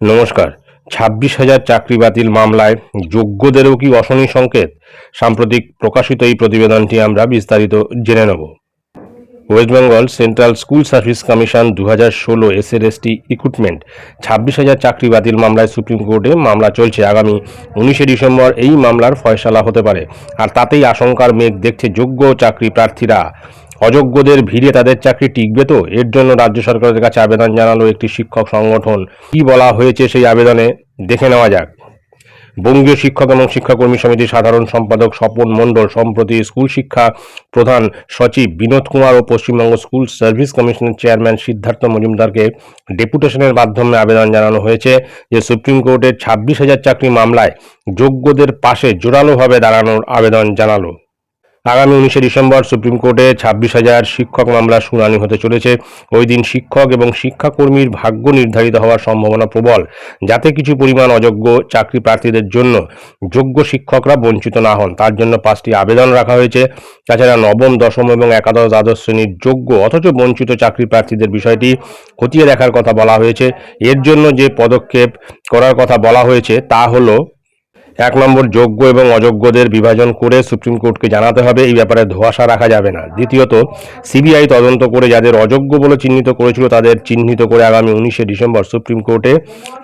নমস্কার। ছাব্বিশ হাজার চাকরি বাতিল মামলায় যোগ্যদেরও কি অশনি সংকেত? সাম্প্রতিক প্রকাশিত এই প্রতিবেদনটি আমরা বিস্তারিত জেনে নেব। West Bengal Central School Service Commission দু হাজার ষোলো এসএলএসটি রিক্রুটমেন্ট ছাব্বিশ হাজার চাকরি বাতিল মামলায় সুপ্রিম কোর্টে মামলা চলছে। আগামী উনিশে ডিসেম্বর এই মামলার ফয়সালা হতে পারে। আর তাতেই আশঙ্কার মেঘ দেখছে যোগ্য চাকরি প্রার্থীরা। অযোগ্যদের ভিড়ে তাদের চাকরি টিকবে তো? এর জন্য রাজ্য সরকারের কাছে আবেদন জানালো একটি শিক্ষক সংগঠন। কি বলা হয়েছে সেই আবেদনে? দেখে নেওয়া যাক। বঙ্গীয় শিক্ষক এবং শিক্ষাকর্মী সমিতির সাধারণ সম্পাদক স্বপন মণ্ডল, সম্প্রতি স্কুল শিক্ষা প্রধান সচিব বিনোদ কুমার ও পশ্চিমবঙ্গ স্কুল সার্ভিস কমিশনের চেয়ারম্যান সিদ্ধার্থ মজুমদারকে ডেপুটেশনের মাধ্যমে আবেদন জানানো হয়েছে যে, সুপ্রিম কোর্টের ছাব্বিশ হাজার চাকরি মামলায় যোগ্যদের পাশে জোরালোভাবে দাঁড়ানোর আবেদন জানালো। আগামী উনিশে ডিসেম্বর সুপ্রিম কোর্টে ছাব্বিশ হাজার শিক্ষক মামলার শুনানি হতে চলেছে। ওই দিন শিক্ষক এবং শিক্ষাকর্মীর ভাগ্য নির্ধারিত হওয়ার সম্ভাবনা প্রবল, যাতে কিছু পরিমাণ অযোগ্য চাকরি প্রার্থীদের জন্য যোগ্য শিক্ষকরা বঞ্চিত না হন। তার জন্য পাঁচটি আবেদন রাখা হয়েছে। তাছাড়া নবম, দশম এবং একাদশ দ্বাদশ শ্রেণির যোগ্য অথচ বঞ্চিত চাকরি প্রার্থীদের বিষয়টি খতিয়ে দেখার কথা বলা হয়েছে। এর জন্য যে পদক্ষেপ করার কথা বলা হয়েছে তা হলো এক নম্বর যোগ্য এবং অযোগ্যদের বিভাজন করে সুপ্রিম কোর্টকে জানাতে হবে, এই ব্যাপারে ধোঁয়াশা রাখা যাবে না। দ্বিতীয়ত, সিবিআই তদন্ত করে যাদের অযোগ্য বলে চিহ্নিত করেছিল তাদের চিহ্নিত করে আগামী উনিশে ডিসেম্বর সুপ্রিম কোর্টে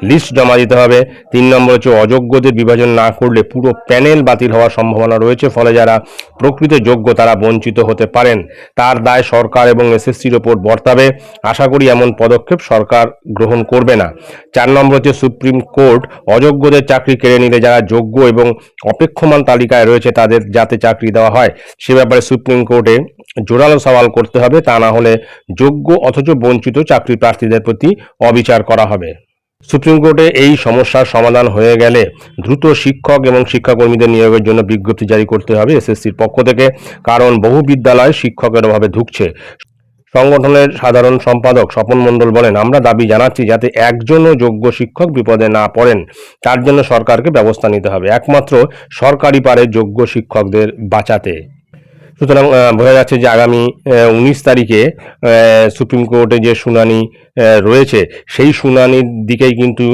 লিস্ট জমা দিতে হবে। তিন নম্বর হচ্ছে অযোগ্যদের বিভাজন না করলে পুরো প্যানেল বাতিল হওয়ার সম্ভাবনা রয়েছে, ফলে যারা প্রকৃত যোগ্য তারা বঞ্চিত হতে পারেন। তার দায় সরকার এবং এসএসসির ওপর বর্তাবে। আশা করি এমন পদক্ষেপ সরকার গ্রহণ করবে না। চার নম্বর হচ্ছে সুপ্রিম কোর্ট অযোগ্যদের চাকরি কেড়ে নিলে যারা যোগ্য এবং অপেক্ষমান তালিকায় রয়েছে তাদের যাতে চাকরি দেওয়া হয়। সে ব্যাপারে সুপ্রিম কোর্টে জোরালো সওয়াল করতে হবে, তা না হলে যোগ্য অথচ বঞ্চিত চাকরি প্রার্থীদের প্রতি অবিচার করা হবে। সুপ্রিম কোর্টে এই সমস্যার সমাধান হয়ে গেলে দ্রুত শিক্ষক এবং শিক্ষাকর্মীদের নিয়োগের জন্য বিজ্ঞপ্তি জারি করতে হবে এসএসসির পক্ষ থেকে, কারণ বহু বিদ্যালয় শিক্ষকের অভাবে ধুকছে। সংগঠনের সাধারণ সম্পাদক স্বপন মণ্ডল বলেন, আমরা দাবি জানাচ্ছি যাতে একজনও যোগ্য শিক্ষক বিপদে না পড়েন। তার জন্য সরকারকে ব্যবস্থা নিতে হবে। একমাত্র সরকারি পারে যোগ্য শিক্ষকদের বাঁচাতে। সুতরাং বোঝা যাচ্ছে যে আগামী উনিশ তারিখে সুপ্রিম কোর্টে যে শুনানি রয়েছে, সেই শুনানির দিকেই কিন্তু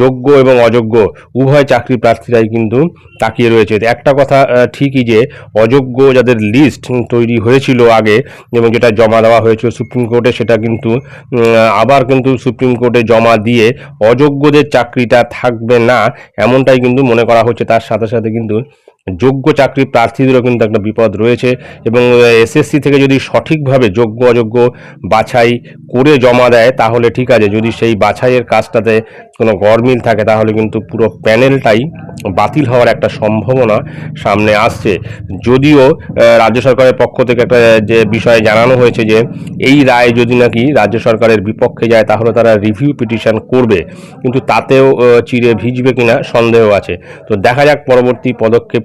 যোগ্য এবং অযোগ্য উভয় চাকরি প্রার্থীরাই কিন্তু তাকিয়ে রয়েছে। একটা কথা ঠিকই যে অযোগ্য যাদের লিস্ট তৈরি হয়েছিল আগে এবং যেটা জমা দেওয়া হয়েছিল সুপ্রিম কোর্টে, সেটা কিন্তু আবার কিন্তু সুপ্রিম কোর্টে জমা দিয়ে অযোগ্যদের চাকরিটা থাকবে না, এমনটাই কিন্তু মনে করা হচ্ছে। তার সাথে সাথে কিন্তু যোগ্য চাকরি প্রার্থীদেরও কিন্তু একটা বিপদ রয়েছে এবং এসএসসি থেকে যদি সঠিকভাবে যোগ্য অযোগ্য বাছাই করে জমা দেয়, তাহলে ঠিক আছে। যদি সেই বাছাইয়ের কাজটাতে কোনো গরমিল থাকে, তাহলে কিন্তু পুরো প্যানেলটাই বাতিল হওয়ার একটা সম্ভাবনা সামনে আসছে। যদিও রাজ্য সরকারের পক্ষ থেকে একটা যে বিষয়ে জানানো হয়েছে যে, এই রায় যদি নাকি রাজ্য সরকারের বিপক্ষে যায়, তাহলে তারা রিভিউ পিটিশন করবে। কিন্তু তাতেও চিরে ভিজবে কিনা সন্দেহ আছে। তো দেখা যাক পরবর্তী পদক্ষেপ